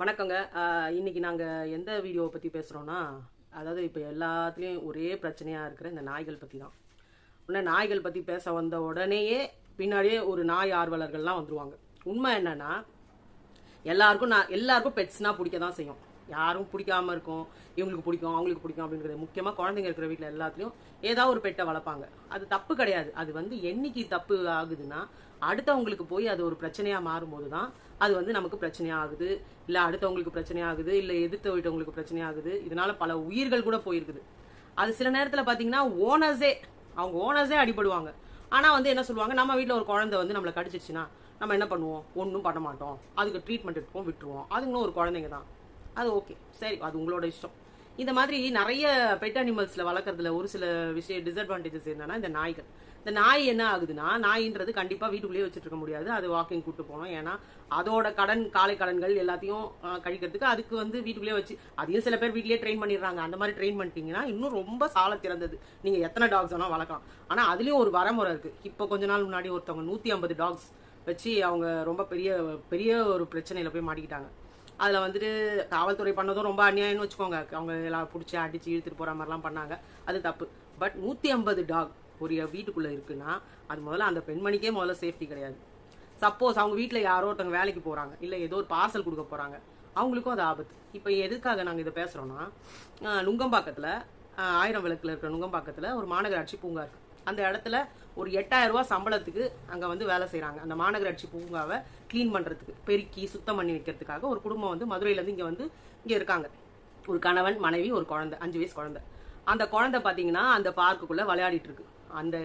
வணக்கங்க. இன்றைக்கி இன்னைக்கு நாங்கள் எந்த வீடியோவை பற்றி பேசுகிறோன்னா அதாவது இப்போ எல்லாத்துலேயும் ஒரே பிரச்சனையாக இருக்கிற இந்த நாய்கள் பற்றி தான் உடனே நாய்கள் பற்றி பேச வந்த உடனேயே பின்னாடியே ஒரு நாய் ஆர்வலர்கள்லாம் வந்துருவாங்க. உண்மை என்னென்னா எல்லாருக்கும் நான் எல்லாருக்கும் பெட்ஸ்னால் பிடிக்க தான் செய்யும். யாரும் பிடிக்காம இருக்கும். இவங்களுக்கு பிடிக்கும் அவங்களுக்கு பிடிக்கும் அப்படிங்கிறது முக்கியமாக குழந்தைங்க இருக்கிற வீட்டில் எல்லாத்துலேயும் ஏதாவது ஒரு பெட்டை வளர்ப்பாங்க. அது தப்பு கிடையாது. அது வந்து என்னைக்கு தப்பு ஆகுதுன்னா அடுத்தவங்களுக்கு போய் அது ஒரு பிரச்சனையாக மாறும்போது தான் அது வந்து நமக்கு பிரச்சனையாக ஆகுது. இல்லை அடுத்தவங்களுக்கு பிரச்சனையாகுது இல்லை எதிர்த்த வீட்டவங்களுக்கு பிரச்சனையாகுது இதனால பல உயிர்கள் கூட போயிருக்குது. அது சில நேரத்தில் பார்த்தீங்கன்னா ஓனர்ஸே அவங்க ஓனர்ஸே அடிபடுவாங்க. ஆனால் வந்து என்ன சொல்லுவாங்க நம்ம வீட்டில் ஒரு குழந்தை வந்து நம்மளை கடிச்சிச்சுன்னா நம்ம என்ன பண்ணுவோம்? ஒன்றும் பண்ண மாட்டோம். அதுக்கு ட்ரீட்மெண்ட் எடுப்போம் விட்டுருவோம். அதுங்களும் ஒரு குழந்தைங்க தான் அது ஓகே சரி அது உங்களோட இஷ்டம். இந்த மாதிரி நிறைய பெட் அனிமல்ஸில் வளர்க்குறதுல ஒரு சில விஷய டிஸ்அட்வான்டேஜஸ் என்னன்னா இந்த நாய்கள். இந்த நாய் என்ன ஆகுதுன்னா நாயின்றது கண்டிப்பாக வீட்டுக்குள்ளேயே வச்சுட்டு இருக்க முடியாது. அது வாக்கிங் கூட்டு போகணும். ஏன்னா அதோட கடன் காலை கடன்கள் எல்லாத்தையும் கழிக்கிறதுக்கு அதுக்கு வந்து வீட்டுக்குள்ளேயே வச்சு அதையும் சில பேர் வீட்லேயே ட்ரெயின் பண்ணிடுறாங்க. அந்த மாதிரி ட்ரெயின் பண்ணிட்டீங்கன்னா இன்னும் ரொம்ப சால திறந்தது. நீங்கள் எத்தனை டாக்ஸ் வேணால் வளர்க்கலாம். ஆனால் அதுலேயும் ஒரு வரமுறை இருக்குது இப்போ கொஞ்ச நாள் முன்னாடி ஒருத்தவங்க நூற்றி ஐம்பது டாக்ஸ் வச்சு அவங்க ரொம்ப பெரிய பெரிய ஒரு பிரச்சனையில் போய் மாட்டிக்கிட்டாங்க. அதில் வந்துட்டு காவல்துறை பண்ணதும் ரொம்ப அநியாயம்னு வச்சுக்கோங்க. அவங்க எல்லாம் பிடிச்சி அடிச்சு இழுத்துட்டு போகிற மாதிரிலாம் பண்ணாங்க. அது தப்பு. பட் நூற்றி ஐம்பது டாக் ஒரு வீட்டுக்குள்ளே இருக்குன்னா அது முதல்ல அந்த பெண்மணிக்கே முதல்ல சேஃப்டி கிடையாது. சப்போஸ் அவங்க வீட்டில் யாரோ ஒருத்தவங்க வேலைக்கு போகிறாங்க இல்லை ஏதோ ஒரு பார்சல் கொடுக்க போகிறாங்க அவங்களுக்கும் அது ஆபத்து. இப்போ எதுக்காக நாங்கள் இதை பேசுகிறோன்னா நுங்கம்பாக்கத்தில் ஆயிரம் விளக்கில் இருக்கிற நுங்கம்பாக்கத்தில் ஒரு மாநகராட்சி பூங்கா இருக்கு. அந்த இடத்துல ஒரு எட்டாயிரம் ரூபா சம்பளத்துக்கு அங்கே வந்து வேலை செய்கிறாங்க அந்த மாநகராட்சி பூங்காவை க்ளீன் பண்ணுறதுக்கு பெருக்கி சுத்தம் பண்ணி வைக்கிறதுக்காக ஒரு குடும்பம் வந்து மதுரையிலேருந்து இங்கே வந்து இங்கே இருக்காங்க. ஒரு கணவன் மனைவி ஒரு குழந்தை அஞ்சு வயசு குழந்தை. அந்த குழந்தை பார்த்தீங்கன்னா அந்த பார்க்குக்குள்ளே விளையாடிட்டு இருக்கு. அந்த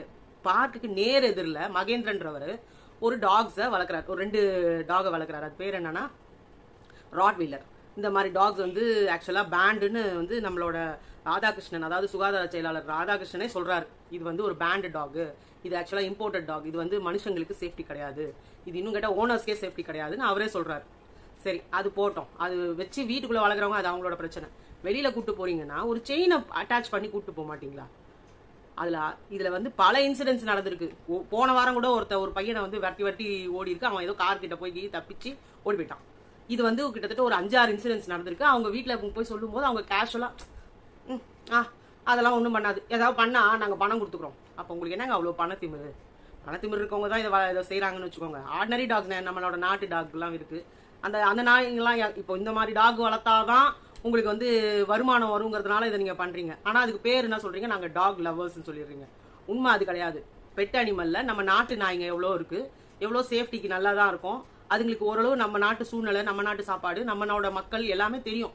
பார்க்குக்கு நேர் எதிரில் மகேந்திரன்றவர் ஒரு டாக்ஸை வளர்க்குறாரு. ஒரு ரெண்டு டாகை வளர்க்குறாரு. அது பேர் என்னன்னா ராட்வீலர். இந்த மாதிரி டாக்ஸ் வந்து ஆக்சுவலாக பேண்டுன்னு வந்து நம்மளோட ராதாகிருஷ்ணன் அதாவது சுகாதார செயலாளர் ராதாகிருஷ்ணனே சொல்கிறார் இது வந்து ஒரு பேண்டு டாக் இது ஆக்சுவலாக இம்போர்ட்டட் டாக் இது வந்து மனுஷங்களுக்கு சேஃப்டி கிடையாது. இது இன்னும் கேட்டால் ஓனர்ஸ்க்கே சேஃப்டி கிடையாதுன்னு அவரே சொல்கிறார் சரி அது போட்டோம். அது வச்சு வீட்டுக்குள்ளே வளர்க்குறவங்க அது அவங்களோட பிரச்சனை. வெளியில் கூப்பிட்டு போறீங்கன்னா ஒரு செயினை அட்டாச் பண்ணி கூப்பிட்டு போக மாட்டீங்களா? அதில் இதில் வந்து பல இன்சிடென்ட்ஸ் நடந்திருக்கு. போன வாரம் கூட ஒருத்த ஒரு பையனை வந்து வெட்டி வெட்டி ஓடி இருக்கு அவன் ஏதோ கார்கிட்ட போய் தப்பிச்சு ஓடி போயிட்டான். இது வந்து கிட்டத்தட்ட ஒரு அஞ்சாறு இன்சிடென்ட்ஸ் நடந்திருக்கு. அவங்க வீட்டில் போய் சொல்லும்போது அவங்க கேஷுவலாக ம் ஆ அதெல்லாம் ஒன்றும் பண்ணாது. ஏதாவது பண்ணால் நாங்கள் பணம் கொடுத்துக்குறோம். அப்போ உங்களுக்கு என்னங்க அவ்வளோ பணத்திமிரு பணத்திமிரு இருக்கவங்க தான் இதை இதை செய்கிறாங்கன்னு வச்சுக்கோங்க. ஆர்டினரி டாக்ஸ் நம்மளோட நாட்டு டாக்லாம் இருக்குது அந்த அந்த நாய்ங்கெல்லாம் இப்போ இந்த மாதிரி டாக் வளர்த்தாதான் உங்களுக்கு வந்து வருமானம் வருங்கிறதுனால இதை நீங்கள் பண்ணுறீங்க ஆனால் அதுக்கு பேர் என்ன சொல்கிறீங்க நாங்கள் டாக் லவர்ஸ்னு சொல்லிடுறீங்க. உண்மை அது கிடையாது. பெட் அனிமலில் நம்ம நாட்டு நாய்ங்க எவ்வளோ இருக்குது எவ்வளோ சேஃப்டிக்கு நல்லா தான் இருக்கும்? அதுங்களுக்கு ஓரளவு நம்ம நாட்டு சூழ்நிலை நம்ம நாட்டு சாப்பாடு நம்மளோட மக்கள் எல்லாமே தெரியும்.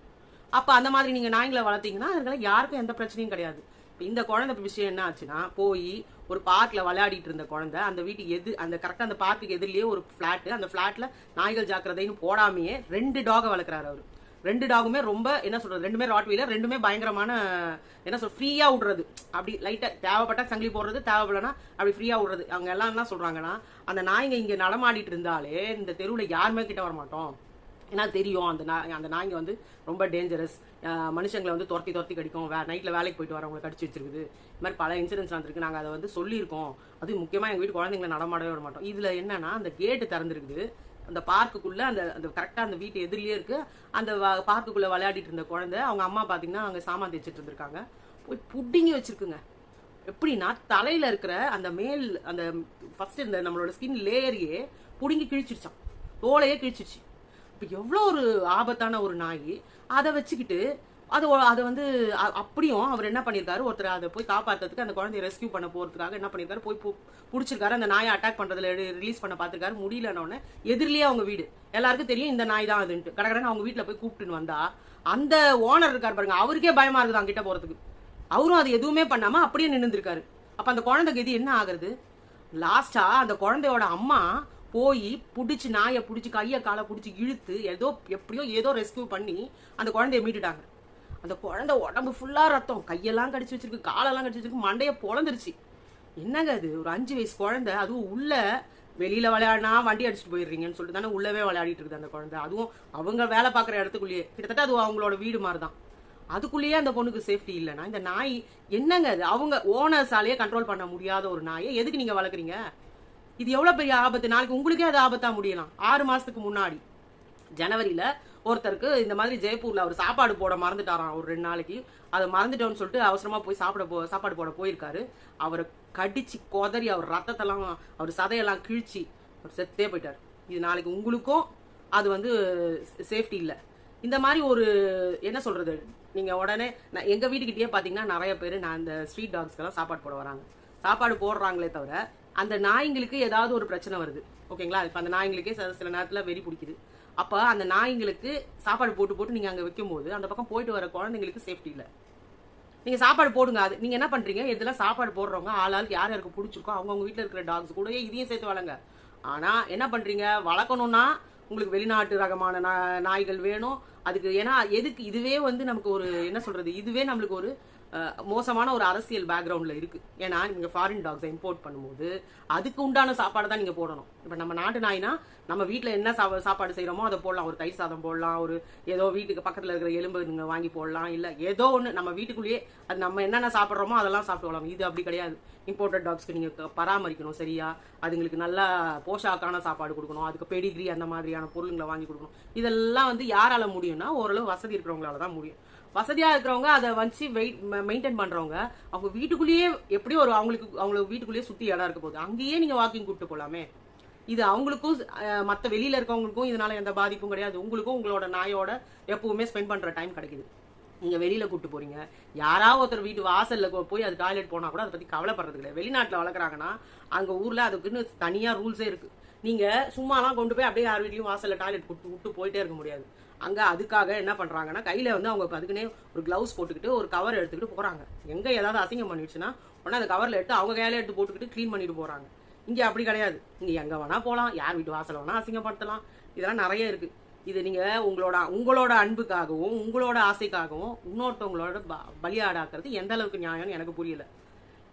அப்ப அந்த மாதிரி நீங்க நாய்களை வளர்த்தீங்கன்னா அதுக்கெல்லாம் யாருக்கும் எந்த பிரச்சனையும் கிடையாது. இந்த குழந்தை விஷயம் என்ன ஆச்சுன்னா போய் ஒரு பார்க்ல விளையாடிட்டு இருந்த குழந்தை அந்த வீட்டுக்கு எது அந்த கரெக்டா அந்த பார்க்குக்கு எதிரிலேயே ஒரு ஃப்ளாட்டு அந்த ஃப்ளாட்டில் நாய்கள் ஜாக்கிரதைன்னு போடாமையே ரெண்டு டாகை வளர்க்குறாரு அவர். ரெண்டு டாகுமே ரொம்ப என்ன சொல்றது ரெண்டுமே ராட் வீலர் ரெண்டுமே பயங்கரமான என்ன சொல் ஃப்ரீயா விடுறது. அப்படி லைட்டா தேவைப்பட்டா சங்கிலி போடுறது தேவைப்படலனா அப்படி ஃப்ரீயா விடுறது. அவங்க எல்லாம் என்ன சொல்றாங்கன்னா அந்த நாய்ங்க இங்க நடமாடிட்டு இருந்தாலே இந்த தெருவுல யாருமே கிட்ட வர மாட்டோம் ஏன்னா தெரியும் அந்த நாய் அந்த நாய்ங்க வந்து ரொம்ப டேஞ்சரஸ் மனுஷங்களை வந்து துரத்தி துரத்தி கடிக்கும். வே நைட்டில் வேலைக்கு போயிட்டு வரவங்களை கடிச்சு வச்சிருக்குது. இது மாதிரி பல இன்சூரன்ஸ் நடந்திருக்கு. நாங்கள் அதை வந்து சொல்லியிருக்கோம். அது முக்கியமாக எங்கள் வீட்டு குழந்தைங்களை நடமாடவே விட மாட்டோம். இதில் என்னன்னா அந்த கேட்டு திறந்துருக்குது. அந்த பார்க்குக்குள்ளே அந்த அந்த கரெக்டாக அந்த வீட்டு எதிரிலேயே இருக்குது அந்த வ- விளையாடிட்டு இருந்த குழந்தை அவங்க அம்மா பார்த்தீங்கன்னா அங்கே சாமான் தேய்ச்சிட்டு இருந்திருக்காங்க. போய் புட்டிங்கி வச்சுருக்குங்க. எப்படின்னா தலையில் இருக்கிற அந்த மேல் அந்த ஃபஸ்ட்டு இந்த நம்மளோட ஸ்கின் லேயரையே புடுங்கி கிழிச்சிருச்சான் தோலையே கிழிச்சிருச்சு இப்போ எவ்வளோ ஒரு ஆபத்தான ஒரு நாய். அதை வச்சுக்கிட்டு அது ஒ- அதை வந்து அப்படியும் அவர் என்ன பண்ணியிருக்காரு ஒருத்தர் அதை போய் காப்பாற்றுறதுக்கு அந்த குழந்தைய ரெஸ்கியூ பண்ண போகிறதுக்காக என்ன பண்ணியிருக்காரு போய் பு- பிடிச்சிருக்காரு அந்த நாயை அட்டாக் பண்ணுறதுல ரிலீஸ் பண்ண பார்த்துருக்காரு முடியலன்னொன்னே எதிரிலேயே அவங்க வீடு. எல்லாருக்கும் தெரியும் இந்த நாய் தான் அதுன்ட்டு. கடற்கடன் அவங்க வீட்டில் போய் கூப்பிட்டுன்னு வந்தா அந்த ஓனர் இருக்கார் பாருங்க அவருக்கே பயமா இருக்குது அங்கிட்ட போகிறதுக்கு அவரும் அது எதுவுமே பண்ணாமல் அப்படியே நின்றுருக்காரு அப்போ அந்த குழந்தைக்கு இது என்ன ஆகுறது? லாஸ்ட்டாக அந்த குழந்தையோட அம்மா போய் பிடிச்சி நாயை பிடிச்சி கையை காலை பிடிச்சி இழுத்து ஏதோ எப்படியோ ஏதோ ரெஸ்கியூ பண்ணி அந்த குழந்தைய மீட்டுட்டாங்க. அந்த குழந்தை உடம்பு ஃபுல்லாக ரத்தம். கையெல்லாம் கடிச்சு வச்சிருக்கு காலெல்லாம் கடிச்சு வச்சிருக்கு மண்டையை பொழந்துருச்சு. என்னங்க அது ஒரு அஞ்சு வயசு குழந்தை அதுவும் உள்ள வெளியில் விளையாடினா வண்டி அடிச்சுட்டு போயிடுறீங்கன்னு சொல்லிட்டு தானே உள்ளவே விளையாடிட்டு இருக்குது அந்த குழந்தை. அதுவும் அவங்க வேலை பார்க்குற இடத்துக்குள்ளேயே. கிட்டத்தட்ட அது அவங்களோட வீடு மாதிரி தான் அதுக்குள்ளேயே அந்த பொண்ணுக்கு சேஃப்டி இல்லைன்னா இந்த நாய் என்னங்க அது அவங்க ஓனர்ஸாலேயே கண்ட்ரோல் பண்ண முடியாத ஒரு நாயை எதுக்கு நீங்கள் வளர்க்குறீங்க? இது எவ்வளோ பெரிய ஆபத்து? நாளைக்கு உங்களுக்கே அது ஆபத்தாக முடியலாம். ஆறு மாதத்துக்கு முன்னாடி. ஜனவரியில் ஒருத்தருக்கு இந்த மாதிரி ஜெய்ப்பூர்ல அவர் சாப்பாடு போட மறந்துட்டாராம் ஒரு ரெண்டு நாளைக்கு. அதை மறந்துட்டோன்னு சொல்லிட்டு அவசரமா போய் சாப்பிட போ சாப்பாடு போட போயிருக்காரு. அவரை கடிச்சு கொதறி அவர் ரத்தத்தெல்லாம் அவர் சதையெல்லாம் கிழிச்சு அவர் செத்தே போயிட்டார். இது நாளைக்கு உங்களுக்கும் அது வந்து சேஃப்டி இல்லை. இந்த மாதிரி ஒரு என்ன சொல்றது? நீங்க உடனே நான் எங்க வீட்டுக்கிட்டேயே பாத்தீங்கன்னா நிறைய பேர் நான் இந்த ஸ்ட்ரீட் டாக்ஸ்க்கெல்லாம் சாப்பாடு போட வராங்க. சாப்பாடு போடுறாங்களே தவிர அந்த நாய்ங்களுக்கு ஏதாவது ஒரு பிரச்சனை வருது. ஓகேங்களா? இப்போ அந்த நாய்ங்களுக்கே சில சில நேரத்தில் வெறி பிடிக்குது. அப்போ அந்த நாய்ங்களுக்கு சாப்பாடு போட்டு போட்டு நீங்கள் அங்கே வைக்கும்போது அந்த பக்கம் போயிட்டு வர குழந்தைங்களுக்கு சேஃப்டி இல்லை. நீங்கள் சாப்பாடு போடுங்க அது நீங்கள் என்ன பண்ணுறீங்க இதெல்லாம் சாப்பாடு போடுறவங்க ஆள் ஆளுக்கு யார் யாருக்கு பிடிச்சிருக்கோ அவங்கவுங்க வீட்டில் இருக்கிற டாக்ஸ் கூட இதையும் சேர்த்து வளங்க ஆனால் என்ன பண்ணுறீங்க வளர்க்கணும்னா உங்களுக்கு வெளிநாட்டு ரகமான நா- நாய்கள் வேணும். அதுக்கு ஏன்னா எதுக்கு இதுவே வந்து நமக்கு ஒரு என்ன சொல்றது? இதுவே நம்மளுக்கு ஒரு மோசமான ஒரு அரசியல் பேக்ரவுண்டில் இருக்குது ஏன்னா நீங்கள் ஃபாரின் டாக்ஸை இம்போர்ட் பண்ணும்போது அதுக்கு உண்டான சாப்பாடு தான் நீங்கள் போடணும். இப்போ நம்ம நாட்டு நாய்னா நம்ம வீட்டில் என்ன சா- சாப்பாடு செய்கிறோமோ அதை போடலாம். ஒரு தயிர் சாதம் போடலாம். ஒரு ஏதோ வீட்டுக்கு பக்கத்தில் இருக்கிற எலும்பு நீங்கள் வாங்கி போடலாம். இல்லை ஏதோ ஒன்று நம்ம வீட்டுக்குள்ளேயே அது நம்ம என்னென்ன சாப்பிட்றோமோ அதெல்லாம் சாப்பிட்டு வரலாம் இது அப்படி கிடையாது. இம்போர்ட்டட் டாக்ஸ்க்கு நீங்கள் பராமரிக்கணும் சரியா? அதுங்களுக்கு நல்லா போஷாக்கான சாப்பாடு கொடுக்கணும். அதுக்கு பெடிகிரி அந்த மாதிரியான பொருளுங்களை வாங்கி கொடுக்கணும். இதெல்லாம் வந்து யாரால முடியும்னா ஓரளவு வசதி இருக்கிறவங்களால தான் முடியும். வசதியா இருக்கிறவங்க அதை வச்சு வெயிட் மெயின்டைன் பண்றவங்க அவங்க வீட்டுக்குள்ளேயே எப்படியும் ஒரு அவங்களுக்கு அவங்களுக்கு வீட்டுக்குள்ளேயே சுத்தி இடம் இருக்க போகுது. அங்கேயே நீங்க வாக்கிங் கூப்பிட்டு போலாமே. இது அவங்களுக்கும் மற்ற வெளியில இருக்கவங்களுக்கும் இதனால எந்த பாதிப்பும் கிடையாது. உங்களுக்கும் உங்களோட நாயோட எப்பவுமே ஸ்பெண்ட் பண்ற டைம் கிடைக்குது. நீங்க வெளியில கூப்பிட்டு போறீங்க. யாராவது ஒருத்தர் வீட்டு வாசல்ல போய் அது டாய்லெட் போனா கூட அதை பத்தி கவலைப்படுறது கிடையாது. வெளிநாட்டுல வளர்க்குறாங்கன்னா அங்க ஊர்ல அதுக்குன்னு தனியா ரூல்ஸே இருக்கு. நீங்க சும்மாலாம் கொண்டு போய் அப்படியே யார் வீட்லயும் வாசல்ல டாய்லெட் விட்டு விட்டு போயிட்டே இருக்க முடியாது. அங்கே அதுக்காக என்ன பண்ணுறாங்கன்னா கையில் வந்து அவங்க அதுக்குன்னே ஒரு க்ளவுஸ் போட்டுக்கிட்டு ஒரு கவர் எடுத்துக்கிட்டு போகிறாங்க எங்கே ஏதாவது அசிங்கம் பண்ணிடுச்சுன்னா உடனே அந்த கவரில் எடுத்து அவங்க கையில் எடுத்து போட்டுக்கிட்டு க்ளீன் பண்ணிட்டு போகிறாங்க இங்கே அப்படி கிடையாது. நீங்கள் எங்கே வேணால் போகலாம் யார் வீட்டு வாசலை வேணால் அசிங்கப்படுத்தலாம். இதெல்லாம் நிறைய இருக்குது இது நீங்கள் உங்களோட உங்களோட அன்புக்காகவும் உங்களோட ஆசைக்காகவும் இன்னொருத்தவங்களோட ப- பலியாடாக்குறது எந்த அளவுக்கு நியாயம்னு எனக்கு புரியல.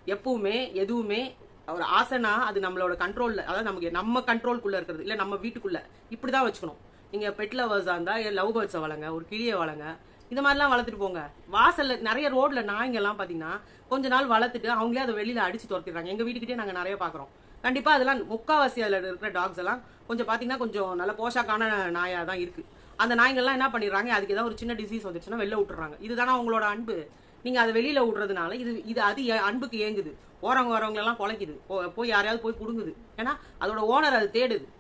எப்பவுமே எதுவுமே ஒரு ஆசைனா அது நம்மளோட கண்ட்ரோலில் அதாவது நமக்கு நம்ம கண்ட்ரோல்குள்ளே இருக்கிறது. இல்லை நம்ம வீட்டுக்குள்ளே. இப்படி தான் வச்சுக்கணும். நீங்கள் பெட் லவர்ஸாக இருந்தால் லவ் பேர்ட்ஸை வளங்க ஒரு கிளியை வளங்க இந்த மாதிரிலாம் வளர்த்துட்டு போங்க. வாசல்ல நிறைய ரோட்ல நாய்ங்கெல்லாம் பார்த்தீங்கன்னா கொஞ்ச நாள் வளர்த்துட்டு அவங்களே அதை வெளியில அடிச்சு துரத்திடுறாங்க. எங்க வீட்டுக்கிட்டே நாங்கள் நிறைய பார்க்குறோம் கண்டிப்பா அதெல்லாம் முக்காவாசி அதில் இருக்கிற டாக்ஸ் எல்லாம் கொஞ்சம் பார்த்தீங்கன்னா கொஞ்சம் நல்ல போஷாக்கான நாயா தான் இருக்கு. அந்த நாய்கள்லாம் என்ன பண்ணிடுறாங்க அதுக்கு ஏதாவது ஒரு சின்ன டிசீஸ் வந்துச்சுன்னா வெளில விட்டுறாங்க இதுதானே அவங்களோட அன்பு? நீங்க அதை வெளியில விடுறதுனால இது இது அது ஏ- அன்புக்கு ஏங்குது. ஓரவங்க வரவங்க எல்லாம் குலைக்குது. போ- போய் யாரையாவது போய் புடுங்குது. ஏன்னா அதோட ஓனர் அது தேடுது.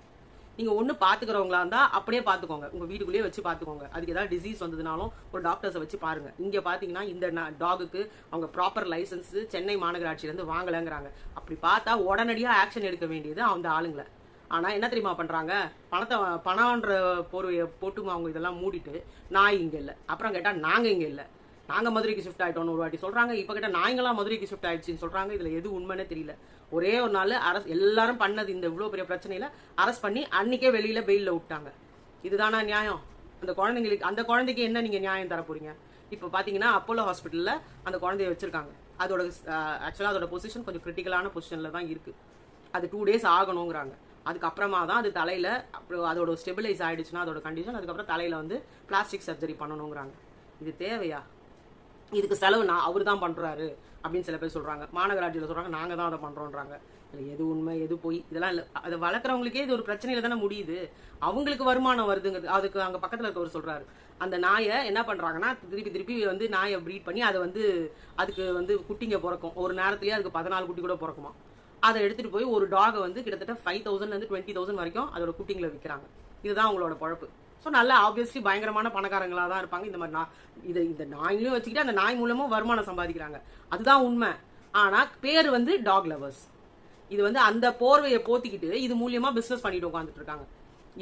நீங்க ஒன்று பாத்துக்கிறவங்களா இருந்தா அப்படியே பாத்துக்கோங்க. உங்க வீட்டுக்குள்ளேயே வச்சு பாத்துக்கோங்க. அதுக்கு ஏதாவது டிசீஸ் வந்ததுனாலும் ஒரு டாக்டர்ஸை வச்சு பாருங்க. இங்க பாத்தீங்கன்னா இந்த டாகுக்கு அவங்க ப்ராப்பர் லைசன்ஸ் சென்னை மாநகராட்சியில இருந்து வாங்கலங்கிறாங்க. அப்படி பார்த்தா உடனடியா ஆக்ஷன் எடுக்க வேண்டியது அந்த ஆளுங்களை. ஆனா என்ன தெரியுமா பண்றாங்க? பணத்தை பணம்ன்ற போர்வையை போட்டு அவங்க இதெல்லாம் மூடிட்டு நான் இங்க இல்லை. அப்புறம் கேட்டா நாங்க இங்க இல்லை. நாங்கள் மதுரைக்கு ஷிஃப்ட் ஆகிட்டோம் ஒரு வாட்டி சொல்கிறாங்க இப்போ கிட்ட நாங்களாம் மதுரைக்கு ஷிஃப்ட் ஆகிடுச்சின்னு சொல்கிறாங்க இதில் எது உண்மைன்னு தெரியல. ஒரே ஒரு நாள் அரசு எல்லாரும் பண்ணது இந்த இவ்வளோ பெரிய பிரச்சனையில் அரெஸ்ட் பண்ணி அன்றைக்கே வெளியில் பெயிலில் விட்டாங்க. இதுதானா நியாயம்? அந்த குழந்தைங்களுக்கு அந்த குழந்தைக்கு என்ன நீங்கள் நியாயம் தர இப்போ பார்த்தீங்கன்னா அப்போலோ ஹாஸ்பிட்டலில் அந்த குழந்தைய வச்சுருக்காங்க. அதோட ஆக்சுவலாக அதோட பொசிஷன் கொஞ்சம் கிரிட்டிக்கலான பொசிஷனில் தான் இருக்குது அது டூ டேஸ் ஆகணுங்கிறாங்க. அதுக்கப்புறமா தான் அது தலையில் அப்புறம் அதோட ஸ்டெபிலைஸ் ஆகிடுச்சுன்னா அதோட கண்டிஷன் அதுக்கப்புறம் தலையில் வந்து பிளாஸ்டிக் சர்ஜரி பண்ணணுங்கிறாங்க. இது தேவையா? இதுக்கு செலவு நான் அவர் தான் பண்ணுறாரு அப்படின்னு சில பேர் சொல்கிறாங்க மாநகராட்சியில் சொல்கிறாங்க நாங்கள் தான் அதை பண்ணுறோன்றாங்க இல்லை எது உண்மை எது போய் இதெல்லாம் இல்லை. அதை வளர்க்குறவங்களுக்கே இது ஒரு பிரச்சனையில் தானே முடியுது. அவங்களுக்கு வருமானம் வருதுங்கிறது அதுக்கு அங்கே பக்கத்தில் இருக்கவர் சொல்கிறாரு அந்த நாயை என்ன பண்ணுறாங்கன்னா திருப்பி திருப்பி வந்து நாயை ப்ரீட் பண்ணி அதை வந்து அதுக்கு வந்து குட்டிங்க பிறக்கும். ஒரு நேரத்துலேயே அதுக்கு பதினாலு குட்டி கூட பிறக்குமா? அதை எடுத்துகிட்டு போய் ஒரு டாகை வந்து கிட்டத்தட்ட ஃபைவ் தௌசண்ட்லேருந்து டுவெண்ட்டி தௌசண்ட் வரைக்கும் அதோட குட்டிங்களை விற்கிறாங்க இதுதான் அவங்களோட பழப்பு. ஸோ நல்லா ஆப்வியஸ்லி பயங்கரமான பணக்காரங்களாக தான் இருப்பாங்க. இந்த மாதிரி நா இதை இந்த நாயிலையும் வச்சுக்கிட்டு அந்த நாய் மூலமும் வருமானம் சம்பாதிக்கிறாங்க. அதுதான் உண்மை. ஆனால் பேர் வந்து டாக் லவர்ஸ் இது வந்து அந்த போர்வையை போத்திக்கிட்டு இது மூலியமா பிஸ்னஸ் பண்ணிட்டு உட்காந்துட்டு இருக்காங்க.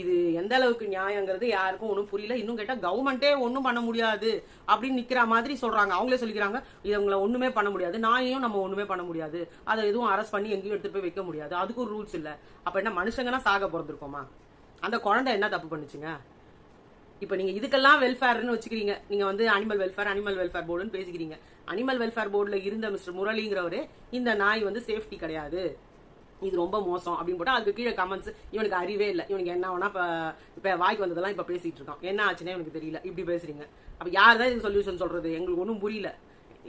இது எந்த அளவுக்கு நியாயங்கிறது யாருக்கும் ஒன்றும் புரியல. இன்னும் கேட்டால் கவர்மெண்ட்டே ஒன்றும் பண்ண முடியாது அப்படின்னு நிற்கிற மாதிரி சொல்கிறாங்க அவங்களே சொல்லிக்கிறாங்க இவங்களை ஒன்றுமே பண்ண முடியாது. நாயையும் நம்ம ஒன்றுமே பண்ண முடியாது. அதை எதுவும் அரெஸ்ட் பண்ணி எங்கேயும் எடுத்துகிட்டு போய் வைக்க முடியாது. அதுக்கு ஒரு ரூல்ஸ் இல்லை. அப்போ என்ன மனுஷங்கன்னா சாக பிறந்திருக்கோமா? அந்த குழந்தை என்ன தப்பு பண்ணுச்சுங்க? இப்போ நீங்க இதுக்கெல்லாம் வெல்ஃபேர்னு வச்சுக்கிறீங்க. நீங்க வந்து அனிமல் வெல்ஃபேர் அனிமல் வெல்ஃபேர் போர்டுன்னு பேசிக்கிறீங்க. அனிமல் வெல்ஃபேர் போர்டில் இருந்த மிஸ்டர் முரளிங்கிறவரு இந்த நாய் வந்து சேஃப்டி கிடையாது. இது ரொம்ப மோசம் அப்படின்னு போட்டால் அதுக்கு கீழே கமெண்ட்ஸ் இவனுக்கு அறிவே இல்லை. இவனுக்கு என்ன வேணா இப்போ இப்போ வாய்க்கு வந்ததெல்லாம் இப்போ பேசிட்டு இருக்கான். என்ன ஆச்சுன்னே எனக்கு தெரியல. இப்படி பேசுறீங்க. அப்போ யார் தான் இது சொல்யூஷன் சொல்றது? எங்களுக்கு ஒன்றும் புரியல.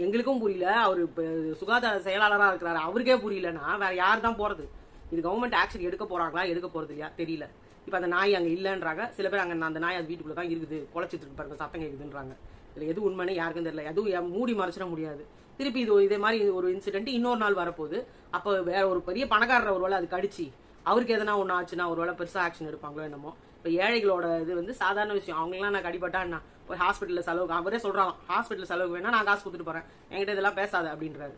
எங்களுக்கும் புரியல. அவர் இப்போ சுகாதார செயலாளராக இருக்கிறாரு. அவருக்கே புரியலன்னா வேற யார் தான் போறது? இது கவர்மெண்ட் ஆக்ஷன் எடுக்க போறாங்களா எடுக்க போறது இல்லையா? தெரியல. இப்போ அந்த நாய் அங்கே இல்லைன்றாங்க. சில பேர் அங்கே அந்த நாய் அது வீட்டுக்குள்ளே தான் இருக்குது. குலைச்சிட்டு இருக்கு பாருங்க சத்தம் கேட்குதுன்றாங்க இதில் எது உண்மைன்னு யாருக்கும் தெரியல. எதுவும் மூடி மறைச்சிட முடியாது. திருப்பி இது இதே மாதிரி ஒரு இன்சிடென்ட் இன்னொரு நாள் வரப்போகுது. அப்போ வேற ஒரு பெரிய பணக்காரர் ஒருவேளை அது கடிச்சு அவருக்கு எதனா ஒன்று ஆச்சுன்னா ஒரு வேளை பெருசாக ஆக்ஷன் எடுப்பாங்களோ என்னமோ. இப்போ ஏழைகளோட இது வந்து சாதாரண விஷயம். அவங்களாம் நான் கடிப்பட்டா என்ன? போய் ஹாஸ்பிட்டலில் செலவுக்கு அவரே சொல்கிறான் ஹாஸ்பிட்டல் செலவுக்கு வேணா நான் காசு கொடுத்துட்டு போகிறேன் என்கிட்ட இதெல்லாம் பேசாத அப்படின்றாரு.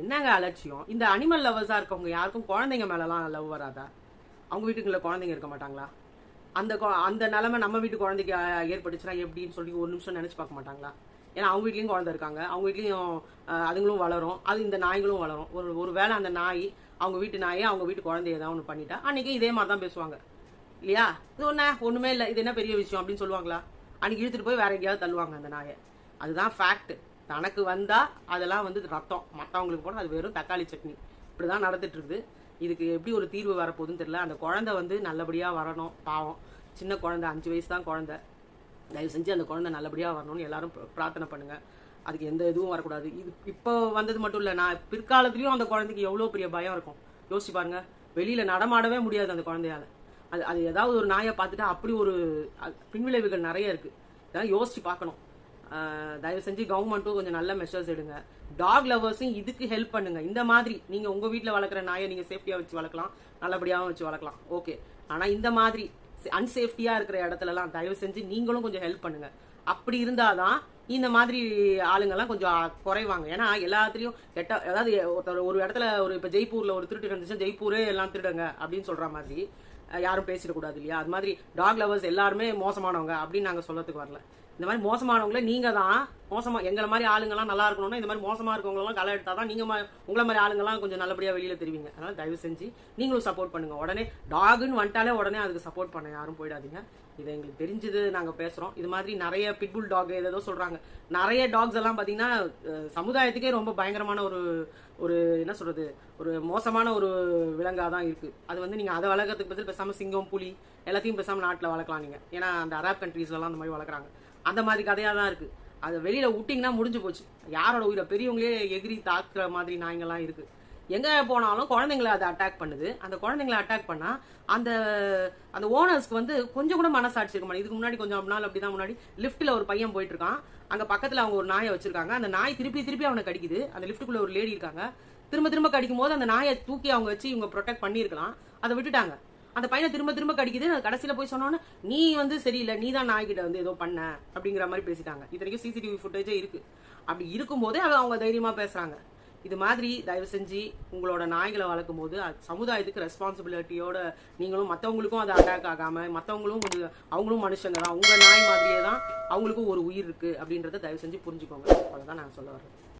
என்னங்க அலட்சியம்? இந்த அனிமல் லவர்ஸாக இருக்கவங்க யாருக்கும் குழந்தைங்க மேலெலாம் லவ் வராதா? அவங்க வீட்டுக்குள்ள குழந்தைங்க இருக்க மாட்டாங்களா? அந்த அந்த நிலமை நம்ம வீட்டு குழந்தைக்கு ஏற்பட்டுச்சுன்னா எப்படின்னு சொல்லி ஒரு நிமிஷம் நினைச்சு பார்க்க மாட்டாங்களா? ஏன்னா அவங்க வீட்லயும் குழந்தை இருக்காங்க. அவங்க வீட்லயும் அதுங்களும் வளரும். அது இந்த நாய்களும் வளரும். ஒரு ஒரு வேளை அந்த நாய் அவங்க வீட்டு நாயை அவங்க வீட்டு குழந்தைய ஏதாவது ஒன்று பண்ணிட்டா அன்னைக்கு இதே மாதிரி தான் பேசுவாங்க. இல்லையா? இது ஒண்ணா ஒண்ணுமே இல்லை. இது என்ன பெரிய விஷயம் அப்படின்னு சொல்லுவாங்களா? அன்னைக்கு இழுத்துட்டு போய் வேற எங்கேயாவது தள்ளுவாங்க அந்த நாயை. அதுதான் ஃபேக்ட் தனக்கு வந்தா அதெல்லாம் வந்து ரத்தம். மற்றவங்களுக்கு போனால் அது வெறும் தக்காளி சட்னி. இப்படிதான் நடந்துட்டு இருக்குது. இதுக்கு எப்படி ஒரு தீர்வு வரப்போகுதுன்னு தெரியல. அந்த குழந்தை வந்து நல்லபடியாக வரணும் பாவம். சின்ன குழந்தை அஞ்சு வயசு தான் குழந்தை. தயவு செஞ்சு அந்த குழந்தை நல்லபடியாக வரணும்னு எல்லாரும் பிரார்த்தனை பண்ணுங்கள் அதுக்கு எந்த இதுவும் வரக்கூடாது. இது இப்போ வந்தது மட்டும் இல்லை நான் பிற்காலத்துலேயும் அந்த குழந்தைக்கு எவ்வளோ பெரிய பயம் இருக்கும். யோசிச்சு பாருங்க. வெளியில் நடமாடவே முடியாது அந்த குழந்தையால. அது அது ஏதாவது ஒரு நாயை பார்த்துட்டா அப்படி ஒரு பின்விளைவுகள் நிறைய இருக்குது இதெல்லாம் யோசிச்சு பார்க்கணும். தயவு செஞ்சு கவர்மெண்ட்டும் கொஞ்சம் நல்ல மெஷர்ஸ் எடுங்க. டாக் லவர்ஸும் இதுக்கு ஹெல்ப் பண்ணுங்க. இந்த மாதிரி நீங்க உங்க வீட்டில் வளர்க்குற நாயை நீங்க சேஃப்டியா வச்சு வளர்க்கலாம் நல்லபடியாகவும் வச்சு வளர்க்கலாம். ஓகே ஆனா இந்த மாதிரி அன்சேஃப்டியா இருக்கிற இடத்துலலாம் தயவு செஞ்சு நீங்களும் கொஞ்சம் ஹெல்ப் பண்ணுங்க. அப்படி இருந்தாதான் இந்த மாதிரி ஆளுங்கெல்லாம் கொஞ்சம் குறைவாங்க. ஏன்னா எல்லாத்துலயும் கெட்ட அதாவது ஒருத்தர் ஒரு இடத்துல ஒரு இப்ப ஜெய்ப்பூர்ல ஒரு திருட்டு இருந்துச்சுன்னா ஜெய்ப்பூரே எல்லாம் திருடுங்க அப்படின்னு சொல்ற மாதிரி யாரும் பேசிடக்கூடாது இல்லையா? அது மாதிரி டாக் லவர்ஸ் எல்லாருமே மோசமானவங்க அப்படின்னு நாங்க சொல்லத்துக்கு வரல. இந்த மாதிரி மோசமானவங்களே நீங்கள் தான். மோசமாக எங்களை மாதிரி ஆளுங்கெல்லாம் நல்லா இருக்கணும்னா இந்த மாதிரி மோசமாக இருக்கவங்களாம் களை எடுத்தால் தான் நீங்கள் உங்களை மாதிரி ஆளுங்கெல்லாம் கொஞ்சம் நல்லபடியாக வெளியில் தெரிவிங்க. அதனால் தயவு செஞ்சு நீங்களும் சப்போர்ட் பண்ணுங்க. உடனே டாகுன்னு வந்துட்டாலே உடனே அதுக்கு சப்போர்ட் பண்ண யாரும் போயிடாதீங்க. இதை எங்களுக்கு தெரிஞ்சது நாங்கள் பேசுகிறோம் இது மாதிரி நிறைய பிட்புல் டாக் ஏதோ சொல்கிறாங்க நிறைய டாக்ஸ் எல்லாம் பார்த்தீங்கன்னா சமுதாயத்துக்கே ரொம்ப பயங்கரமான ஒரு ஒரு என்ன சொல்கிறது ஒரு மோசமான ஒரு விலங்காக தான் இருக்குது அது வந்து நீங்கள் அதை வளர்க்கறதுக்கு பதில் பேசாமல் சிங்கம் புலி எல்லாத்தையும் பேசாமல் நாட்டில் வளர்க்கலாம் நீங்கள் ஏன்னா அந்த அரப் கண்ட்ரீஸ்லலாம் அந்த மாதிரி வளர்க்குறாங்க. அந்த மாதிரி கதையாக தான் இருக்கு. அதை வெளியில விட்டிங்கன்னா முடிஞ்சு போச்சு. யாரோட உயிரை பெரியவங்களே எகிரி தாக்குற மாதிரி நாய்ங்கெல்லாம் இருக்கு. எங்க போனாலும் குழந்தைங்களை அதை அட்டாக் பண்ணுது. அந்த குழந்தைங்களை அட்டாக் பண்ணா அந்த அந்த ஓனர்ஸ்க்கு வந்து கொஞ்சம் கூட மனசாட்சி இருக்க மாட்டேங்குது. இதுக்கு முன்னாடி கொஞ்சம் நாள் அப்படிதான் முன்னாடி லிஃப்ட்டில் ஒரு பையன் போயிட்டு இருக்கான் அங்க பக்கத்துல அவங்க ஒரு நாயை வச்சிருக்காங்க. அந்த நாய் திருப்பி திருப்பி அவனை கடிக்குது. அந்த லிஃப்ட்டுக்குள்ளே ஒரு லேடி இருக்காங்க. திரும்ப திரும்ப கடிக்கும் போது அந்த நாயை தூக்கி அவங்க வச்சு இவங்க ப்ரொடெக்ட் பண்ணியிருக்கலாம். அதை விட்டுட்டாங்க. அந்த பையனை திரும்ப திரும்ப கடிக்குது அது கடைசியில போய் சொன்னோன்னே நீ வந்து சரியில்லை நீ தான் நாய்கிட்ட வந்து ஏதோ பண்ண அப்படிங்கிற மாதிரி பேசிட்டாங்க. இத்தனைக்கும் சிசிடிவி ஃபுட்டேஜே இருக்கு. அப்படி இருக்கும்போதே அவ- அவங்க தைரியமா பேசுறாங்க. இது மாதிரி தயவு செஞ்சு உங்களோட நாய்களை வளர்க்கும் போது அது சமுதாயத்துக்கு ரெஸ்பான்சிபிலிட்டியோட நீங்களும் மற்றவங்களுக்கும் அது அட்டாக் ஆகாம மற்றவங்களும் அவங்களும் மனுஷங்க தான் உங்க நாய் மாதிரியே தான் அவங்களுக்கும் ஒரு உயிர் இருக்கு அப்படின்றத தயவு செஞ்சு புரிஞ்சுக்கோங்க. அவ்வளவுதான் நான் சொல்ல வரேன்